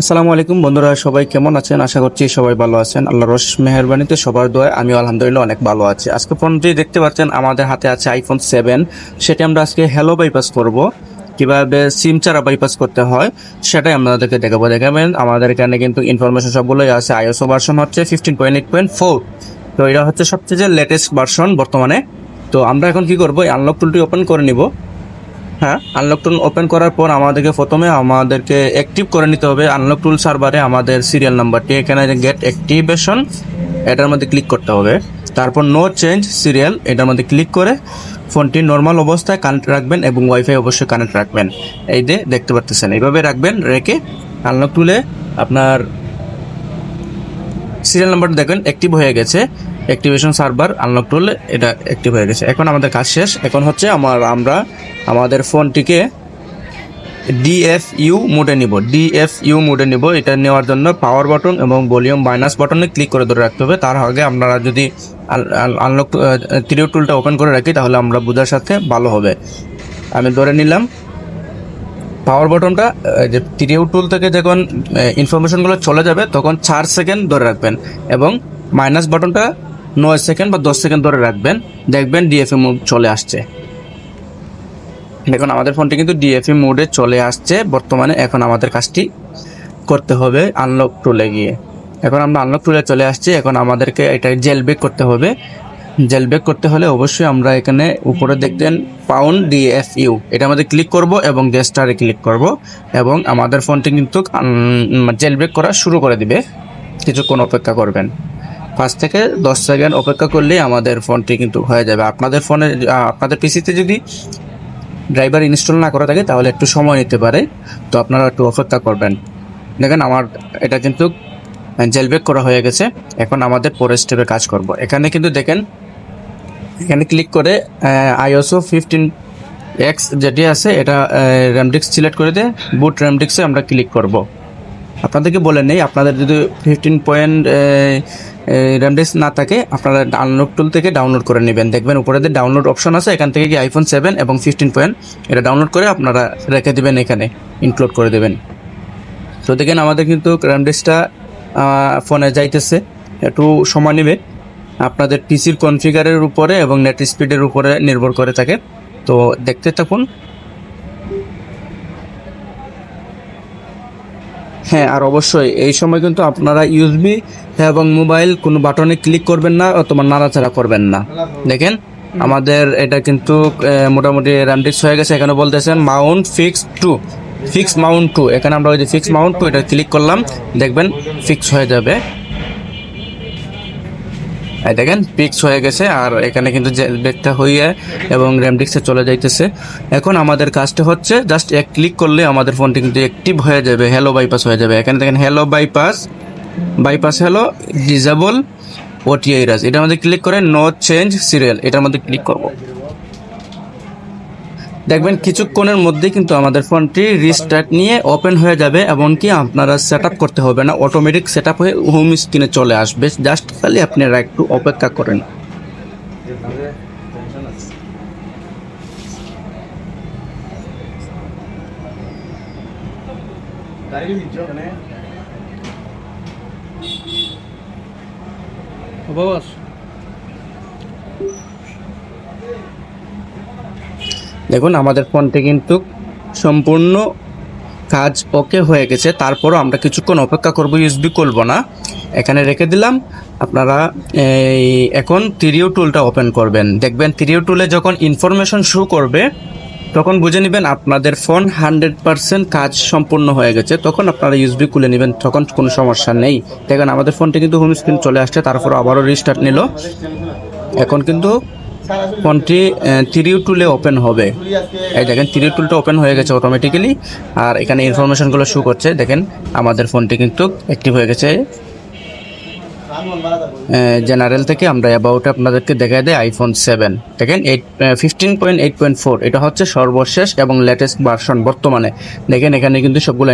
আসসালামু আলাইকুম বন্ধুরা, সবাই কেমন আছেন? আশা করছি সবাই ভালো আছেন। আল্লাহ রস মেহরবানিতে সবার দোয়ায় আমি আলহামদুলিল্লাহ অনেক ভালো আছি। আজকে ফোনটি দেখতে পাচ্ছেন, আমাদের হাতে আছে আইফোন সেভেন সেটি আমরা আজকে হ্যালো বাইপাস করব। কীভাবে সিম চারা বাইপাস করতে হয়, সেটাই আপনাদেরকে দেখাবো। দেখাবেন আমাদের এখানে কিন্তু ইনফরমেশন সবগুলোই আছে। আইএসও ভার্সন হচ্ছে fifteen point eight point four তো এটা হচ্ছে সবচেয়ে লেটেস্ট ভার্সন বর্তমানে। তো আমরা এখন কি করব আনলক টুলটি ওপেন করে নিব। হ্যাঁ? আনলক টুল ওপেন করার পর আমাদেরকে প্রথমে আমাদেরকে অ্যাক্টিভ করে নিতে হবে আনলক টুল সার্ভারে আমাদের সিরিয়াল নাম্বারটি এখানে গেট অ্যাক্টিভেশন এটার মধ্যে ক্লিক করতে হবে। তারপর নো চেঞ্জ সিরিয়াল এটার মধ্যে ক্লিক করে ফোনটি নর্মাল অবস্থায় কানেক্ট রাখবেন এবং ওয়াইফাই অবশ্যই কানেক্ট রাখবেন। এই যে দেখতে পারতেছেন এইভাবে রাখবেন, রেখে আনলক টুলে আপনার সিরিয়াল নাম্বারটা দেখবেন অ্যাক্টিভ হয়ে গেছে। অ্যাক্টিভেশন সার্ভার আনলক টুল এটা অ্যাক্টিভ হয়ে গেছে। এখন আমাদের কাজ শেষ। এখন হচ্ছে আমার, আমরা আমাদের ফোনটিকে ডিএফইউ মোডে নিব। ডিএফইউ মোডে নিব। এটা নেওয়ার জন্য পাওয়ার বাটন এবং ভলিউম মাইনাস বাটনে ক্লিক করে ধরে রাখতে হবে। তার আগে আপনারা যদি আনলক ত্রিও টুলটা ওপেন করে রাখি, তাহলে আমরা বোঝার সাথে ভালো হবে। আমি ধরে নিলাম। পাওয়ার বাটনটা যে ত্রিও টুল থেকে যখন ইনফরমেশনগুলো চলে যাবে, তখন চার সেকেন্ড ধরে রাখবেন এবং মাইনাস বাটনটা নয় সেকেন্ড বা দশ সেকেন্ড ধরে রাখবেন। দেখবেন ডিএফএ মোড চলে আসছে। দেখুন আমাদের ফোনটি কিন্তু ডিএফএ মোডে চলে আসছে। বর্তমানে এখন আমাদের কাজটি করতে হবে আনলক টুলে গিয়ে। এখন আমরা আনলক টুলে চলে আসছি। এখন আমাদেরকে এটা জেল বেক করতে হবে। জেল বেক করতে হলে অবশ্যই আমরা এখানে উপরে দেখতেন পাউন্ড ডিএফইউ এটা আমাদের ক্লিক করব এবং গেস্টারে ক্লিক করব এবং আমাদের ফোনটি কিন্তু জেল বেক করা শুরু করে দিবে। কিছুক্ষণ অপেক্ষা করবেন। পাঁচ থেকে দশ সেকেন্ড অপেক্ষা করলেই আমাদের ফোনটি কিন্তু হয়ে যাবে। আপনাদের ফোনে আপনাদের পিসিতে যদি ড্রাইভার ইনস্টল না করা থাকে, তাহলে একটু সময় নিতে পারে। তো আপনারা একটু অপেক্ষা করবেন। দেখেন, আমার এটা কিন্তু জেলবেক করা হয়ে গেছে। এখন আমাদের পরের স্টেপে কাজ করব। এখানে কিন্তু দেখেন, এখানে ক্লিক করে আইওসও ফিফটিন এক্স যেটি আছে, এটা র্যামডিক্স সিলেক্ট করে দিয়ে বুট র্যামডিক্সে আমরা ক্লিক করব। আপনাদেরকে বলে নেই, আপনাদের যদি ফিফটিন পয়েন্ট র্যামডিক্স না থাকে, আপনারা ডাউনলোড টুল থেকে ডাউনলোড করে নেবেন। দেখবেন উপরে যে ডাউনলোড অপশন আছে, এখান থেকে কি আইফোন সেভেন এবং ফিফটিন পয়েন্ট এটা ডাউনলোড করে আপনারা রেখে দেবেন এখানে ইনক্লুড করে দেবেন। তো দেখেন আমাদের কিন্তু র্যামডিক্সটা ফোনে যাইতেছে। একটু সময় নেবে। আপনাদের পিসির কনফিগারের উপরে এবং নেট স্পিডের উপরে নির্ভর করে থাকে। তো দেখতে থাকুন হ্যাঁ আর অবশ্যই এই সময় কিন্তু আপনারা ইউএসবি এবং মোবাইল কোনো বাটনে ক্লিক করবেন না অথবা নাড়াচাড়া করবেন না। দেখেন, আমাদের এটা কিন্তু মোটামুটি র্যামডিক্স হয়ে গেছে। এখানে বলতেছেন mount fix to fix mount to এখানে আমরা ওই যে ফিক্স মাউন্ট টু এটা ক্লিক করলাম। দেখবেন ফিক্স হয়ে যাবে। এই দেখেন পিক্স হয়ে গেছে, আর এখানে কিন্তু জেলবেগটা হয়ে যায় এবং র্যামডিক্সে চলে যাইতেছে। এখন আমাদের কাজটা হচ্ছে জাস্ট এক ক্লিক করলে আমাদের ফোনটি কিন্তু অ্যাক্টিভ হয়ে যাবে হ্যালো বাইপাস হয়ে যাবে। এখানে দেখেন hello bypass bypass hello disable OTI রাজ এটার মধ্যে ক্লিক করে নো চেঞ্জ সিরিয়াল এটার মধ্যে ক্লিক করব। দেখবেন কিছুক্ষণের মধ্যে কিন্তু আমাদের ফোনটি রিস্টার্ট নিয়ে ওপেন হয়ে যাবে, এমনকি আপনারা সেট করতে হবে না অটোমেটিক সেট হয়ে হোম স্ক্রিনে চলে আসবে। জাস্ট খালি আপনারা একটু অপেক্ষা করেন। দেখুন, আমাদের ফোনটি কিন্তু সম্পূর্ণ কাজ ওকে হয়ে গেছে। তারপরও আমরা কিছুক্ষণ অপেক্ষা করব ইউএসবি করব না। এখানে রেখে দিলাম। আপনারা, এই, এখন তিরিও টুলটা ওপেন করবেন। দেখবেন তিরিও টুলে যখন ইনফরমেশন শো করবে, তখন বুঝে নেবেন আপনাদের ফোন হান্ড্রেড পার্সেন্ট কাজ সম্পূর্ণ হয়ে গেছে। তখন আপনারা ইউএসবি খুলে নেবেন, তখন কোনো সমস্যা নেই। দেখেন, আমাদের ফোনটি কিন্তু হোম স্ক্রিন চলে আসছে তারপর আবারও রিস্টার্ট নিল। এখন কিন্তু ফোনটি তিরিও টুলে ওপেন হবে। এই দেখেন তিরিও টুলটা ওপেন হয়ে গেছে অটোমেটিক্যালি আর এখানে ইনফরমেশনগুলো শো করছে, দেখেন, আমাদের ফোনটি কিন্তু অ্যাক্টিভ হয়ে গেছে। জেনারেল থেকে আমরা অ্যাবাউট আপনাদেরকে দেখা দেয় আইফোন সেভেন দেখেন eight fifteen point eight point four এটা হচ্ছে সর্বশেষ এবং লেটেস্ট ভার্সন বর্তমানে। দেখেন, এখানে কিন্তু সবগুলো